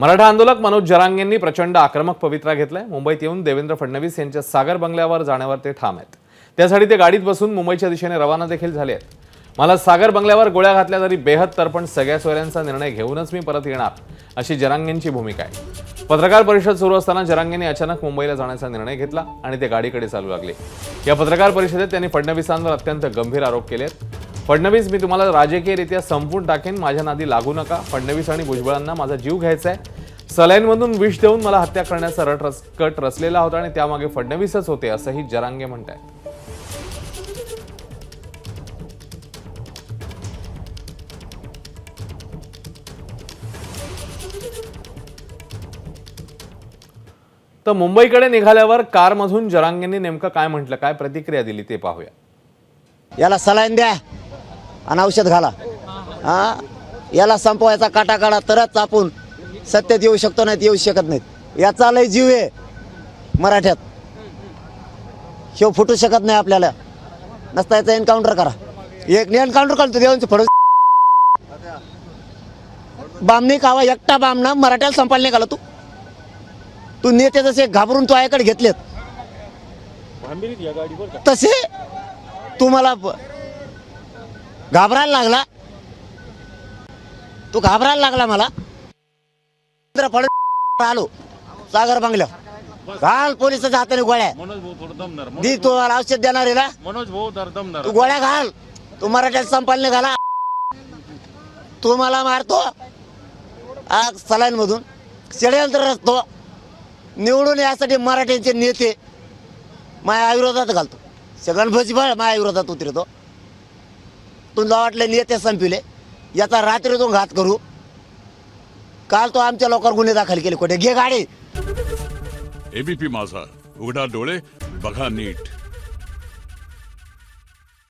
मराठा आंदोलक मनोज जरांगेंनी प्रचंड आक्रमक पवित्रा घेतलाय. मुंबईत येऊन देवेंद्र फडणवीस यांच्या सागर बंगल्यावर जाण्यावर ते ठाम आहेत. त्यासाठी ते गाडीत बसून मुंबईच्या दिशेने रवाना देखील झाले आहेत. मला सागर बंगल्यावर गोळ्या घातल्या तरी बेहद तर्पण सगळ्या सोयऱ्यांचा निर्णय घेऊनच मी परत येणार अशी जरांगेंची भूमिका आहे. पत्रकार परिषद सुरू असताना जरांगेंनी अचानक मुंबईला जाण्याचा निर्णय घेतला आणि ते गाडीकडे चालू लागले. या पत्रकार परिषदेत त्यांनी फडणवीसांवर अत्यंत गंभीर आरोप केले आहेत फडणवीस मी तुम्हाला राजकीयरित्या संपून टाकेन. माझ्या नादी लागू नका. फडणवीस आणि भुजबळांना माझा जीव घ्यायचा आहे. सलाईनमधून विष देऊन मला हत्या करण्याचा रट रस कट रचलेला होता आणि त्यामागे फडणवीसच होते असंही जरांगे म्हणतायत. तर मुंबईकडे निघाल्यावर कारमधून जरांगेंनी नेमकं काय म्हटलं काय प्रतिक्रिया दिली ते पाहूया. याला सलाईन द्या. आणि औषध घाला. हा? याला संपवायचा काटा काढा तरच आपण सत्तेत येऊ शकतो नाहीत येऊ शकत नाहीत. याचा लय जीव आहे मराठ्यात. शिव फुटू शकत नाही आपल्याला. नसता याचा एन्काउंटर करा. एक एन्काउंटर करतो देवांचे फडू. बामणी कावा एकटा बामना मराठ्याला संपायला निघाला तू. तू नेते जसे घाबरून तू आयाकडे घेतलेत. तसे तुम्हाला घाबरायला लागला. तू घाबरायला लागला मला. फडणवीस आलो. सागर बंगल्या घाल पोलिसाच्या हाताने गोळ्या. मनोज भाऊ थोडं दमदार दी तू औषध देणार आहे ना? मनोज भाऊ तर तू गोळ्या घाल. तू मराठ्यात संपालने घाला. तू मला मारतो. आज सलाईन मधून षडयंत्र रचतो. निवडून यासाठी मराठ्यांचे नेते माझ्या विरोधात घालतो. सगळ्यां भुजबळ माझ्या विरोधात उतरतो. तुला वाटले नेते संपिले. याचा रात्रीतून घात करू. काल तो आमच्या लोकांवर गुन्हे दाखल केले कुठे घे गाडी. एबीपी माझा. उघडा डोळे बघा नीट.